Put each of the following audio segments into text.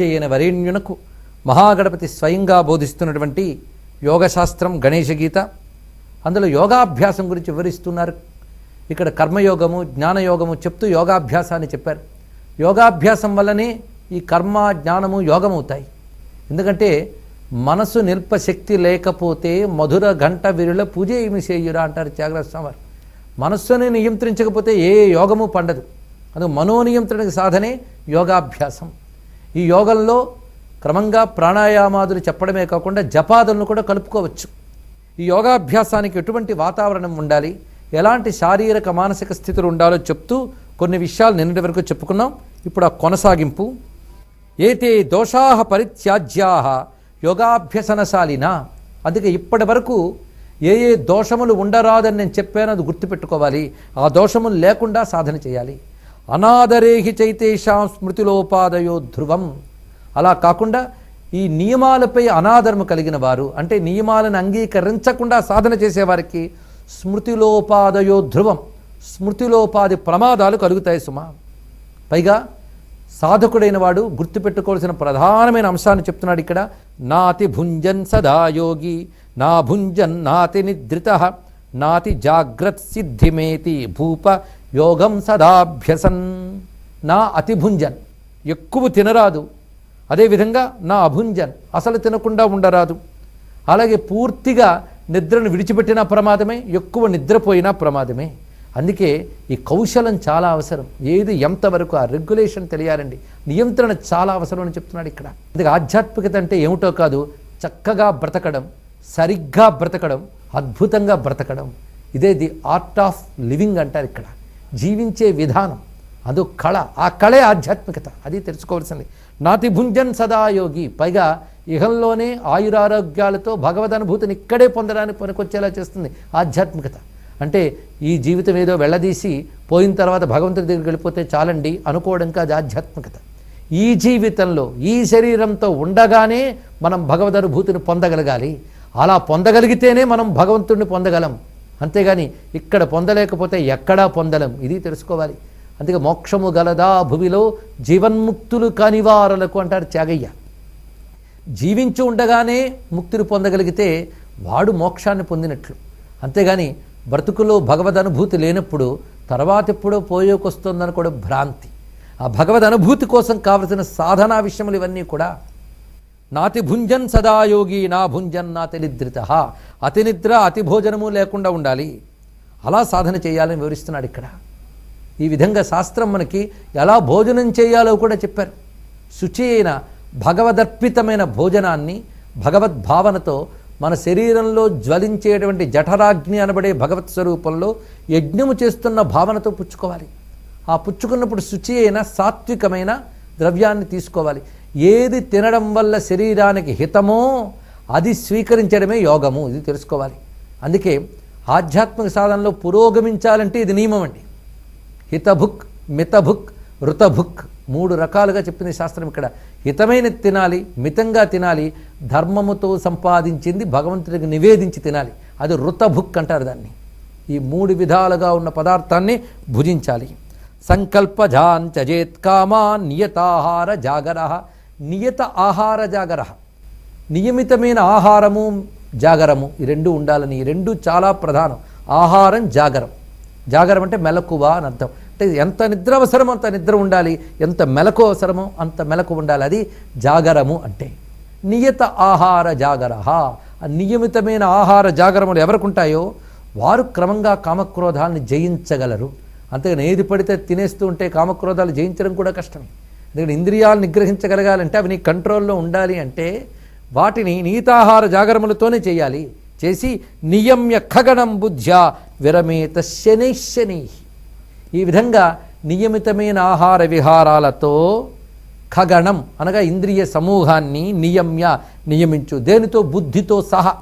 మహర్షి అయిన వరేణ్యునకు మహాగణపతి స్వయంగా బోధిస్తున్నటువంటి యోగశాస్త్రం గణేశ గీత. అందులో యోగాభ్యాసం గురించి వివరిస్తున్నారు. ఇక్కడ కర్మయోగము జ్ఞానయోగము చెప్తూ యోగాభ్యాసాన్ని చెప్పారు. యోగాభ్యాసం వల్లనే ఈ కర్మ జ్ఞానము యోగమవుతాయి. ఎందుకంటే మనసు నిల్పశక్తి లేకపోతే మధుర గంట విరుల పూజ ఏమి చేయురా అంటారు త్యాగరాజ స్వామి మనస్సుని నియంత్రించకపోతే ఏ యోగము పండదు. అందుకు మనోనియంత్రణకు సాధనే యోగాభ్యాసం. ఈ యోగంలో క్రమంగా ప్రాణాయామాదులు చెప్పడమే కాకుండా జపాదులను కూడా కలుపుకోవచ్చు. ఈ యోగాభ్యాసానికి ఎటువంటి వాతావరణం ఉండాలి? ఎలాంటి శారీరక మానసిక స్థితులు ఉండాలో చెప్తూ కొన్ని విషయాలు నిన్నటి వరకు చెప్పుకున్నాం. ఇప్పుడు ఆ కొనసాగింపు. ఏతే దోషా పరిత్యాజ్యా యోగాభ్యసనశాలిన? అందుకే ఇప్పటి వరకు ఏ ఏ దోషములు ఉండరాదని నేను చెప్పానో అది గుర్తుపెట్టుకోవాలి. ఆ దోషములు లేకుండా సాధన చేయాలి. అనాదరేహి చైతేషాం స్మృతిలోపాదయో ధ్రువం అలా కాకుండా ఈ నియమాలపై అనాదరము కలిగిన వారు అంటే నియమాలను అంగీకరించకుండా సాధన చేసేవారికి స్మృతిలోపాదయో ధ్రువం స్మృతిలోపాది ప్రమాదాలు కలుగుతాయి సుమా. పైగా సాధకుడైన వాడు గుర్తుపెట్టుకోవాల్సిన ప్రధానమైన అంశాన్ని చెప్తున్నాడు ఇక్కడ. నాతి భుంజన్ సదాయోగి నా భుంజన్ నాతి నిద్రిత నాతి జాగ్రత్ సిద్ధిమేతి భూప యోగం సదాభ్యసన్ నా అతిభుంజన్. ఎక్కువ తినరాదు. అదేవిధంగా నా అభుంజన్. అసలు తినకుండా ఉండరాదు. అలాగే పూర్తిగా నిద్రను విడిచిపెట్టిన ప్రమాదమే ఎక్కువ నిద్రపోయినా ప్రమాదమే. అందుకే ఈ కౌశలం చాలా అవసరం. ఏది ఎంతవరకు ఆ రెగ్యులేషన్ తెలియాలండి. నియంత్రణ చాలా అవసరం అని చెప్తున్నాడు ఇక్కడ. అందుకే ఆధ్యాత్మికత అంటే ఏమిటో కాదు చక్కగా బ్రతకడం సరిగ్గా బ్రతకడం అద్భుతంగా బ్రతకడం. ఇదే ది ఆర్ట్ ఆఫ్ లివింగ్ అంటారు ఇక్కడ. జీవించే విధానం అదో కళ ఆ కళే ఆధ్యాత్మికత అది తెలుసుకోవాల్సింది. నాతిభుంజన్ సదాయోగి పైగా ఇహంలోనే ఆయురారోగ్యాలతో భగవద్ అనుభూతిని ఇక్కడే పొందడానికి పనికొచ్చేలా చేస్తుంది ఆధ్యాత్మికత. అంటే ఈ జీవితం ఏదో వెళ్ళదీసి పోయిన తర్వాత భగవంతుడి దగ్గరికి వెళ్ళిపోతే చాలండి అనుకోవడం కాదు ఆధ్యాత్మికత. ఈ జీవితంలో ఈ శరీరంతో ఉండగానే మనం భగవద్ అనుభూతిని పొందగలగాలి. అలా పొందగలిగితేనే మనం భగవంతుడిని పొందగలం. అంతేగాని ఇక్కడ పొందలేకపోతే ఎక్కడా పొందలం. ఇది తెలుసుకోవాలి. అందుకే మోక్షము గలదా భువిలో జీవన్ముక్తులు కానివారలకు అంటారు త్యాగయ్య. జీవించి ఉండగానే ముక్తిని పొందగలిగితే వాడు మోక్షాన్ని పొందినట్లు. అంతేగాని బ్రతుకులో భగవద్ అనుభూతి లేనప్పుడు తర్వాత ఎప్పుడో పోయోకొస్తుందని కూడా భ్రాంతి. ఆ భగవద్ అనుభూతి కోసం కావలసిన సాధనా విషయములు ఇవన్నీ కూడా నాతి భుంజన్ సదాయోగి నా భుంజన్ నాతి నిద్రిత అతి నిద్ర అతి భోజనము లేకుండా ఉండాలి. అలా సాధన చేయాలని వివరిస్తున్నాడు ఇక్కడ. ఈ విధంగా శాస్త్రం మనకి ఎలా భోజనం చేయాలో కూడా చెప్పారు. శుచి అయిన భగవదర్పితమైన భోజనాన్ని భగవద్భావనతో మన శరీరంలో జ్వలించేటువంటి జఠరాగ్ని అనబడే భగవత్ స్వరూపంలో యజ్ఞము చేస్తున్న భావనతో పుచ్చుకోవాలి. ఆ పుచ్చుకున్నప్పుడు శుచి అయిన సాత్వికమైన ద్రవ్యాన్ని తీసుకోవాలి. ఏది తినడం వల్ల శరీరానికి హితమో అది స్వీకరించడమే యోగము. ఇది తెలుసుకోవాలి. అందుకే ఆధ్యాత్మిక సాధనలో పురోగమించాలంటే ఇది నియమం అండి హితభుక్ మితభుక్ ఋతభుక్ మూడు రకాలుగా చెప్పింది శాస్త్రం ఇక్కడ. హితమైన తినాలి మితంగా తినాలి ధర్మముతో సంపాదించింది భగవంతుడికి నివేదించి తినాలి. అది ఋతభుక్ అంటారు దాన్ని. ఈ మూడు విధాలుగా ఉన్న పదార్థాన్ని భుజించాలి. సంకల్పజాన్ చజేత్ కామాన్ నియతాహార జాగర నియత ఆహార జాగర నియమితమైన ఆహారము జాగరము ఈ రెండు ఉండాలని ఈ రెండు చాలా ప్రధానం. ఆహారం జాగరం. జాగరం అంటే మెలకువ అని అర్థం. అంటే ఎంత నిద్ర అవసరమో అంత నిద్ర ఉండాలి. ఎంత మెలకు అవసరమో అంత మెలకు ఉండాలి. అది జాగరము అంటే. నియత ఆహార జాగర నియమితమైన ఆహార జాగరములు ఎవరికి ఉంటాయో? వారు క్రమంగా కామక్రోధాలను జయించగలరు. అంతేగాని ఏది పడితే తినేస్తూ ఉంటే కామక్రోధాలు జయించడం కూడా కష్టమే. ఎందుకంటే ఇంద్రియాలు నిగ్రహించగలగాలంటే అవి నీ కంట్రోల్లో ఉండాలి అంటే వాటిని నీతాహార జాగరములతోనే చేయాలి. చేసి నియమ్య ఖగణం బుద్ధ్యా విరమేత శనై ఈ విధంగా నియమితమైన ఆహార విహారాలతో ఖగణం అనగా ఇంద్రియ సమూహాన్ని నియమ్య నియమించు. దేనితో? బుద్ధితో సహా.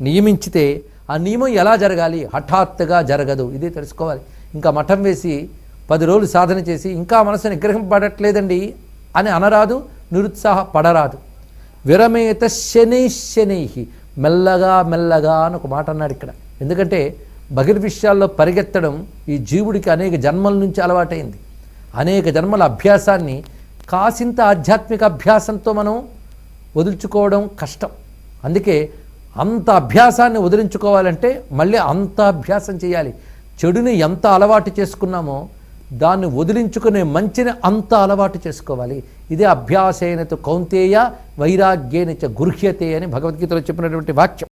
నియమించితే ఆ నియమం ఎలా జరగాలి? హఠాత్తుగా జరగదు. ఇది తెలుసుకోవాలి. ఇంకా మఠం వేసి పది రోజులు సాధన చేసి ఇంకా మనసు నిగ్రహింపబడట్లేదండి అని అనరాదు నిరుత్సాహ పడరాదు విరమేత శనై శనై మెల్లగా మెల్లగా అని ఒక మాట అన్నాడు ఇక్కడ. ఎందుకంటే బహిర్విషయాల్లో పరిగెత్తడం ఈ జీవుడికి అనేక జన్మల నుంచి అలవాటైంది. అనేక జన్మల అభ్యాసాన్ని కాసింత ఆధ్యాత్మిక అభ్యాసంతో మనం వదులుచుకోవడం కష్టం. అందుకే అంత అభ్యాసాన్ని వదిలించుకోవాలంటే మళ్ళీ అంత అభ్యాసం చేయాలి. చెడుని ఎంత అలవాటు చేసుకున్నామో దాన్ని వదిలించుకునే మంచిని అంత అలవాటు చేసుకోవాలి. ఇదే అభ్యాసైనతో కౌంతేయ వైరాగ్యేన చ గృహ్యతే అని భగవద్గీతలో చెప్పినటువంటి వాక్యం.